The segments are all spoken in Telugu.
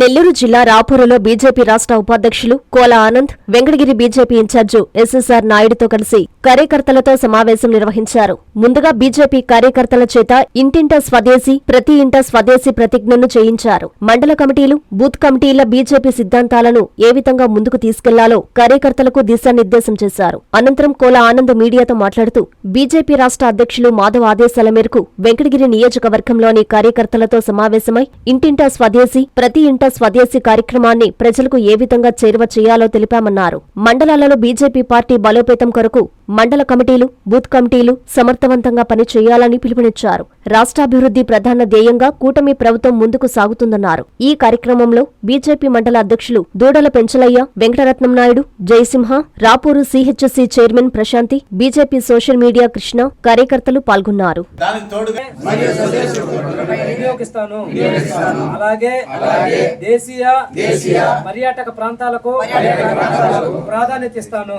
నెల్లూరు జిల్లా రాపూరులో బీజేపీ రాష్ట్ర ఉపాధ్యక్షులు Kola Anand Venkatagiri BJP incharge SSR నాయుడుతో కలిసి కార్యకర్తలతో సమావేశం నిర్వహించారు. ముందుగా బీజేపీ కార్యకర్తల చేత ఇంటింట స్వదేశీ ప్రతి ఇంట స్వదేశీ ప్రతిజ్ఞను చేయించారు. మండల కమిటీలు బూత్ కమిటీల బీజేపీ సిద్ధాంతాలను ఏ విధంగా ముందుకు తీసుకెళ్ళాలో కార్యకర్తలకు దిశానిర్దేశం చేశారు. అనంతరం కోల ఆనంద్ మీడియాతో మాట్లాడుతూ బీజేపీ రాష్ట్ర అధ్యక్షులు మాధవ్ ఆదేశాల మేరకు వెంకటగిరి నియోజకవర్గంలోని కార్యకర్తలతో సమావేశమై ఇంటింటా స్వదేశీ ప్రతి ఇంట స్వదేశీ కార్యక్రమాన్ని ప్రజలకు ఏ విధంగా చేరువ చేయాలో తెలిపామన్నారు. మండలాలలో బీజేపీ పార్టీ బలోపేతం కొరకు మండల కమిటీలు బూత్ కమిటీలు సమర్థవంతంగా పనిచేయాలని పిలుపునిచ్చారు. రాష్ట్రాభివృద్ధి ప్రధాన ధ్యేయంగా కూటమి ప్రభుత్వం ముందుకు సాగుతుందన్నారు. ఈ కార్యక్రమంలో బీజేపీ మండల అధ్యక్షులు Doodala Penchalaiah Venkataratnam Naidu Jayasimha Rapuru CHSC chairman Prashanti BJP social media Krishna కార్యకర్తలు పాల్గొన్నారు. దానికి తోడుగా వినియోగిస్తాను. అలాగే దేశీయ దేశీయ పర్యాటక ప్రాంతాలకు ప్రాధాన్యత ఇస్తాను.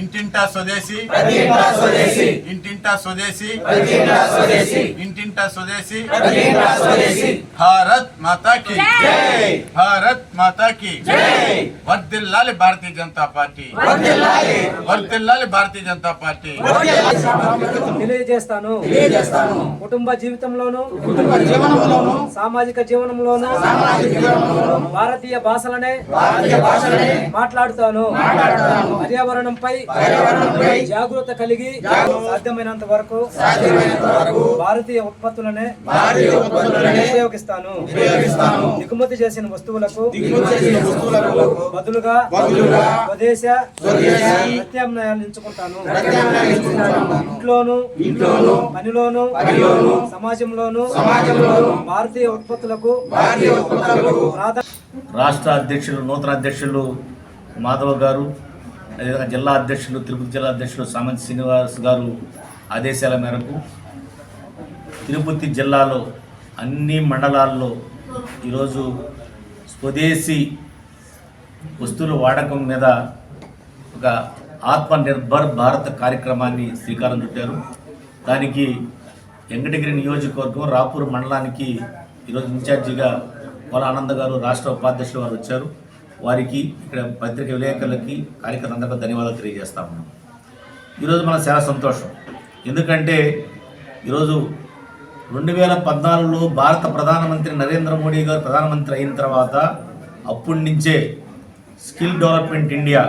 ఇంటింటా స్వదేశీ. ఇంటింటా స్వదేశీ. ఇంటింటా స్వదేశీ. భారత్ మాతా కి భారత్ మాతా కి వర్దిల్లాలి భారతీయ జనతా పార్టీ. వర్దిల్లాలి. భారతీయ జనతా పార్టీ. తెలియజేస్తాను. కుటుంబ జీవితంలోను సామాజిక జీవనంలోను భారతీయ భాషలనే మాట్లాడుతాను. పర్యావరణంపై జాగృత కలిగి సాధ్యమైనంత వరకు భారతీయ ఉత్పత్తులనే ఉపయోగిస్తాను దిగుమతి చేసిన వస్తువులకు బదులుగా స్వదేశ ప్రత్యామ్నాయాలు ఎంచుకుంటాను. ఇంట్లోను ఇంట్లోను పనిలోను సమాజంలోను సమాజంలోను భారతీయ ఉత్పత్తులకు భారతీయ ఉత్పత్తులకు రాష్ట్ర అధ్యక్షులు నూతన అధ్యక్షులు మాధవ్ గారు అదేవిధంగా జిల్లా అధ్యక్షులు తిరుపతి జిల్లా అధ్యక్షులు సామంత్ శ్రీనివాస్ గారు ఆదేశాల మేరకు తిరుపతి జిల్లాలో అన్ని మండలాల్లో ఈరోజు స్వదేశీ వస్తువుల వాడకం మీద ఒక ఆత్మ నిర్భర్ భారత్ కార్యక్రమాన్ని శ్రీకారం చుట్టారు. దానికి వెంకటగిరి నియోజకవర్గం రాపూర్ మండలానికి ఈరోజు ఇన్ఛార్జిగా కొల ఆనంద్ గారు రాష్ట్ర ఉపాధ్యక్షులు వారు వచ్చారు. వారికి ఇక్కడ పత్రిక విలేకరులకి కార్యకర్తలందరికీ ధన్యవాదాలు తెలియజేస్తా ఉన్నాం. ఈరోజు మనకు చాలా సంతోషం. ఎందుకంటే ఈరోజు రెండు వేల పద్నాలుగులో భారత ప్రధానమంత్రి నరేంద్ర మోడీ గారు ప్రధానమంత్రి అయిన తర్వాత అప్పటి నుంచే skill development India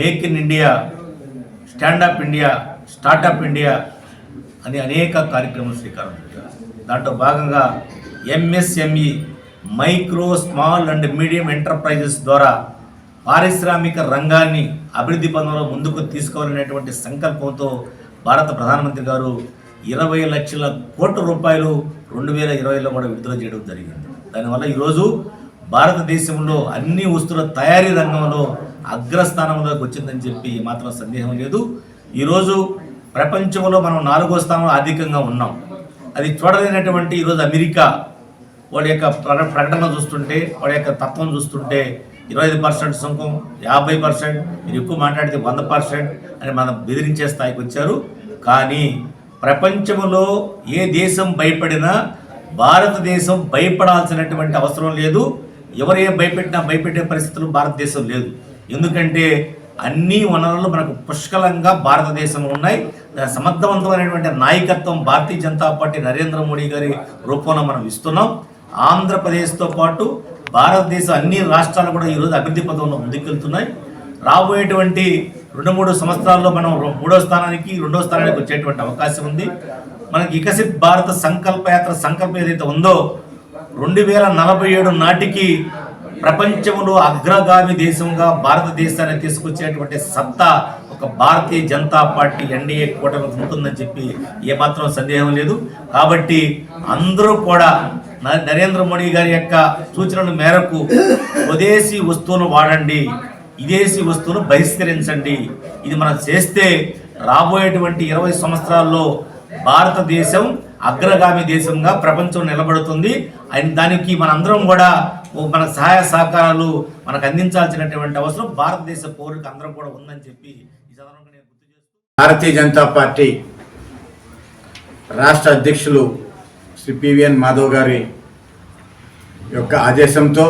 make in India stand up India startup India అని అనేక కార్యక్రమాలు శ్రీకారం దాంట్లో భాగంగా MSME micro small and medium enterprises ద్వారా పారిశ్రామిక రంగాన్ని అభివృద్ధి పదంలో ముందుకు తీసుకోవాలనేటువంటి సంకల్పంతో భారత ప్రధానమంత్రి గారు ఇరవై లక్షల కోట్ల రూపాయలు రెండు వేల ఇరవైలో కూడా విడుదల చేయడం జరిగింది. దానివల్ల ఈరోజు భారతదేశంలో అన్ని వస్తువుల తయారీ రంగంలో అగ్రస్థానంలోకి వచ్చిందని చెప్పి మాత్రం సందేహం లేదు. ఈరోజు ప్రపంచంలో మనం నాలుగో స్థానంలో అధికంగా ఉన్నాం. అది చూడలేనటువంటి ఈరోజు అమెరికా వాడి యొక్క ప్రకటన చూస్తుంటే వాడి యొక్క తత్వం చూస్తుంటే ఇరవై ఐదు పర్సెంట్ సుంకం యాభై పర్సెంట్ మీరు ఎక్కువ మాట్లాడితే వంద పర్సెంట్ అని మనం బెదిరించే స్థాయికి వచ్చారు. కానీ ప్రపంచంలో ఏ దేశం భయపడినా భారతదేశం భయపడాల్సినటువంటి అవసరం లేదు. ఎవరే భయపెట్టినా భయపెట్టే పరిస్థితులు భారతదేశం లేదు. ఎందుకంటే అన్ని వనరులు మనకు పుష్కలంగా భారతదేశంలో ఉన్నాయి. సమర్థవంతమైనటువంటి నాయకత్వం భారతీయ జనతా పార్టీ నరేంద్ర మోడీ గారి రూపంలో మనం ఇస్తున్నాం. ఆంధ్రప్రదేశ్తో పాటు భారతదేశం అన్ని రాష్ట్రాలు కూడా ఈరోజు అభివృద్ధి పథంలో ముందుకెళ్తున్నాయి. రాబోయేటువంటి రెండు మూడు సంవత్సరాల్లో మనం మూడో స్థానానికి రెండో స్థానానికి వచ్చేటువంటి అవకాశం ఉంది. మనకి వికసిత్ భారత సంకల్ప యాత్ర సంకల్పం ఏదైతే ఉందో రెండు వేల నలభై ఏడు నాటికి ప్రపంచంలో అగ్రగామి దేశంగా భారతదేశాన్ని తీసుకొచ్చేటువంటి సత్తా ఒక భారతీయ జనతా పార్టీ ఎన్డీఏ కూటమి ఉంటుందని చెప్పి ఏమాత్రం సందేహం లేదు. కాబట్టి అందరూ కూడా నరేంద్ర మోడీ గారి యొక్క సూచనల మేరకు స్వదేశీ వస్తువును వాడండి విదేశీ వస్తువును బహిష్కరించండి. ఇది మనం చేస్తే రాబోయేటువంటి ఇరవై సంవత్సరాల్లో భారతదేశం అగ్రగామి దేశంగా ప్రపంచం నిలబడుతుంది. అండ్ దానికి మనందరం కూడా మన సహాయ సహకారాలు మనకు అందించాల్సినటువంటి అవసరం. భారతదేశ పౌరులకు అందరం కూడా ఉందని చెప్పి భారతీయ జనతా పార్టీ రాష్ట్ర అధ్యక్షులు శ్రీ పివిఎన్ మాధవ్ గారి యొక్క ఆదేశంతో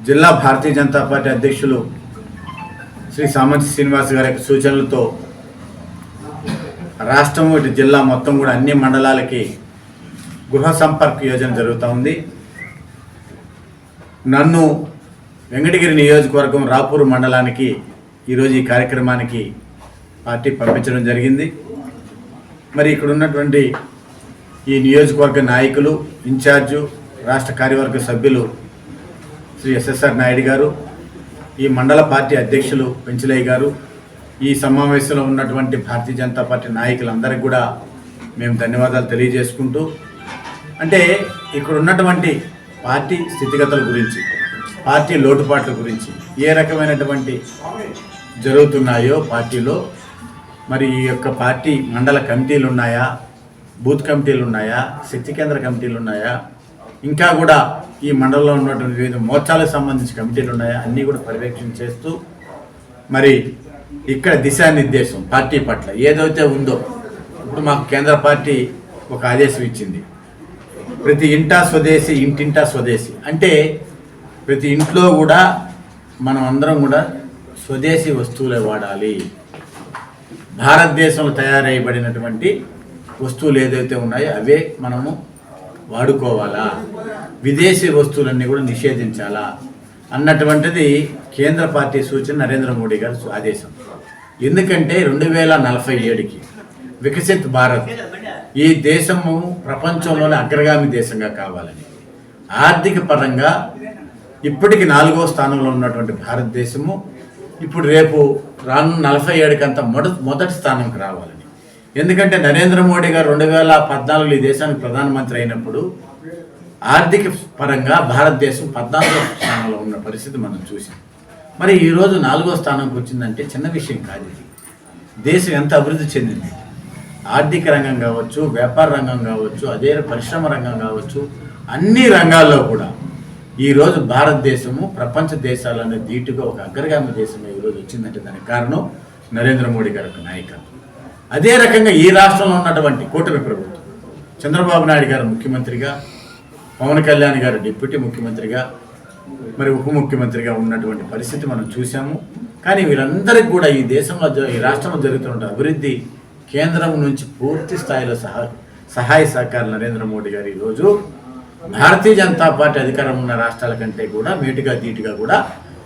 జిల్లా భారతీయ జనతా పార్టీ అధ్యక్షులు శ్రీ సామంతి శ్రీనివాస్ గారి యొక్క సూచనలతో రాష్ట్రం ఇటు జిల్లా మొత్తం కూడా అన్ని మండలాలకి గృహ సంపర్క్ యోజన జరుగుతూ ఉంది. నన్ను వెంకటగిరి నియోజకవర్గం రాపూర్ మండలానికి ఈరోజు ఈ కార్యక్రమానికి పార్టీ పంపించడం జరిగింది. మరి ఇక్కడ ఉన్నటువంటి ఈ నియోజకవర్గ నాయకులు ఇన్ఛార్జు రాష్ట్ర కార్యవర్గ సభ్యులు శ్రీ ఎస్ఎస్ఆర్ నాయుడు గారు ఈ మండల పార్టీ అధ్యక్షులు పెంచలయ్య గారు ఈ సమావేశంలో ఉన్నటువంటి భారతీయ జనతా పార్టీ నాయకులందరికీ కూడా మేము ధన్యవాదాలు తెలియజేసుకుంటూ అంటే ఇక్కడ ఉన్నటువంటి పార్టీ స్థితిగతుల గురించి పార్టీ లోటుపాట్ల గురించి ఏ రకమైనటువంటి జరుగుతున్నాయో పార్టీలో? మరి ఈ యొక్క పార్టీ మండల కమిటీలు ఉన్నాయా? బూత్ కమిటీలు ఉన్నాయా? శక్తి కేంద్ర కమిటీలు ఉన్నాయా? ఇంకా కూడా ఈ మండలంలో ఉన్నటువంటి వివిధ మోర్చాలకు సంబంధించి కమిటీలు ఉన్నాయా? అన్నీ కూడా పర్యవేక్షణ చేస్తూ మరి ఇక్కడ దిశానిర్దేశం పార్టీ పట్ల ఏదైతే ఉందో. ఇప్పుడు మాకు కేంద్ర పార్టీ ఒక ఆదేశం ఇచ్చింది. ప్రతి ఇంటా స్వదేశీ ఇంటింటా స్వదేశీ. అంటే ప్రతి ఇంట్లో కూడా మనం అందరం కూడా స్వదేశీ వస్తువులే వాడాలి. భారతదేశంలో తయారైబడినటువంటి వస్తువులు ఏదైతే ఉన్నాయో అవే మనము వాడుకోవాలా? విదేశీ వస్తువులన్నీ కూడా నిషేధించాలా? అన్నటువంటిది కేంద్ర పార్టీ సూచన నరేంద్ర మోడీ గారి ఆదేశం. ఎందుకంటే రెండు వేల నలభై ఏడుకి వికసిత్ భారత్ ఈ దేశము ప్రపంచంలోనే అగ్రగామి దేశంగా కావాలని. ఆర్థిక పరంగా ఇప్పటికి నాలుగో స్థానంలో ఉన్నటువంటి భారతదేశము ఇప్పుడు రేపు రాను నలభై ఏడుకంతా మొద మొదటి స్థానంకి రావాలని. ఎందుకంటే నరేంద్ర మోడీ గారు రెండు వేల పద్నాలుగులో ఈ దేశానికి ప్రధానమంత్రి అయినప్పుడు ఆర్థిక పరంగా భారతదేశం పద్నాలుగో స్థానంలో ఉన్న పరిస్థితి మనం చూసాం మరి ఈరోజు నాలుగో స్థానంకి వచ్చిందంటే చిన్న విషయం కాదు ఇది. దేశం ఎంత అభివృద్ధి చెందింది? ఆర్థిక రంగం కావచ్చు వ్యాపార రంగం కావచ్చు అదే పరిశ్రమ రంగం కావచ్చు అన్ని రంగాల్లో కూడా ఈరోజు భారతదేశము ప్రపంచ దేశాలనే ధీటుగా ఒక అగ్రగామి దేశంగా ఈరోజు వచ్చిందంటే దానికి కారణం నరేంద్ర మోడీ గారి యొక్క నాయకత్వం. అదే రకంగా ఈ రాష్ట్రంలో ఉన్నటువంటి కూటమి ప్రభుత్వం చంద్రబాబు నాయుడు గారు ముఖ్యమంత్రిగా పవన్ కళ్యాణ్ గారు డిప్యూటీ ముఖ్యమంత్రిగా మరి ఉప ముఖ్యమంత్రిగా ఉన్నటువంటి పరిస్థితి మనం చూసాము కానీ వీరందరికీ కూడా ఈ దేశంలో ఈ రాష్ట్రంలో జరుగుతున్న అభివృద్ధి కేంద్రం నుంచి పూర్తి స్థాయిలో సహా సహాయ సహకారాలు నరేంద్ర మోడీ గారు ఈరోజు భారతీయ జనతా పార్టీ అధికారం ఉన్న రాష్ట్రాల కంటే కూడా మేటుగా దీటుగా కూడా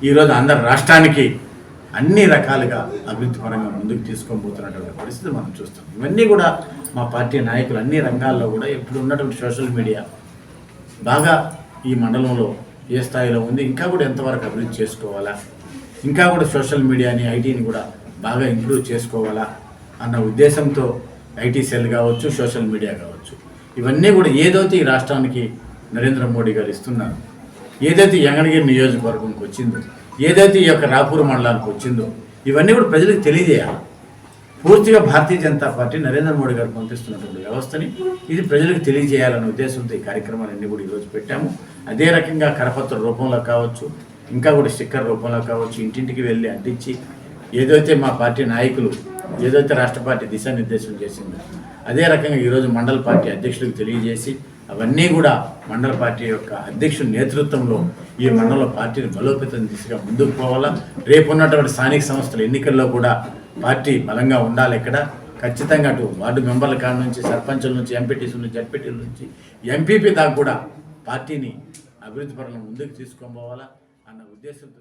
ఈరోజు అందరు రాష్ట్రానికి అన్ని రకాలుగా అభివృద్ధి పరంగా ముందుకు తీసుకొని పోతున్నటువంటి పరిస్థితి మనం చూస్తాం. ఇవన్నీ కూడా మా పార్టీ నాయకులు అన్ని రంగాల్లో కూడా ఇప్పుడు ఉన్నటువంటి సోషల్ మీడియా బాగా ఈ మండలంలో ఏ స్థాయిలో ఉంది ఇంకా కూడా ఎంతవరకు అభివృద్ధి చేసుకోవాలా ఇంకా కూడా సోషల్ మీడియాని ఐటీని కూడా బాగా ఇంప్రూవ్ చేసుకోవాలా అన్న ఉద్దేశంతో ఐటీ సెల్ కావచ్చు సోషల్ మీడియా కావచ్చు ఇవన్నీ కూడా ఏదైతే ఈ రాష్ట్రానికి నరేంద్ర మోడీ గారు ఇస్తున్నారు. ఏదైతే యంగనగిరి నియోజకవర్గంకి వచ్చిందో ఏదైతే ఈ యొక్క రాపూర్ మండలానికి వచ్చిందో ఇవన్నీ కూడా ప్రజలకు తెలియజేయాలి. పూర్తిగా భారతీయ జనతా పార్టీ నరేంద్ర మోడీ గారు పంపిస్తున్నటువంటి వ్యవస్థని ఇది ప్రజలకు తెలియజేయాలనే ఉద్దేశంతో ఈ కార్యక్రమాలన్నీ కూడా ఈరోజు పెట్టాము. అదే రకంగా కరపత్ర రూపంలో కావచ్చు ఇంకా కూడా స్టిక్కర్ రూపంలో కావచ్చు ఇంటింటికి వెళ్ళి అంటించి ఏదైతే మా పార్టీ నాయకులు ఏదైతే రాష్ట్ర పార్టీ దిశానిర్దేశం చేసిందో అదే రకంగా ఈరోజు మండల పార్టీ అధ్యక్షులకు తెలియజేసి అవన్నీ కూడా మండల పార్టీ యొక్క అధ్యక్షుడి నేతృత్వంలో ఈ మండల పార్టీని బలోపేతం దిశగా ముందుకు పోవాలా? రేపు ఉన్నటువంటి స్థానిక సంస్థల ఎన్నికల్లో కూడా పార్టీ బలంగా ఉండాలి ఇక్కడ. ఖచ్చితంగా అటు వార్డు మెంబర్ల కాడ నుంచి సర్పంచుల నుంచి ఎంపీటీసీ నుంచి జడ్పీటీల నుంచి ఎంపీపీ దాకా కూడా పార్టీని అభివృద్ధి పరంగా ముందుకు తీసుకొని పోవాలా అన్న ఉద్దేశంతో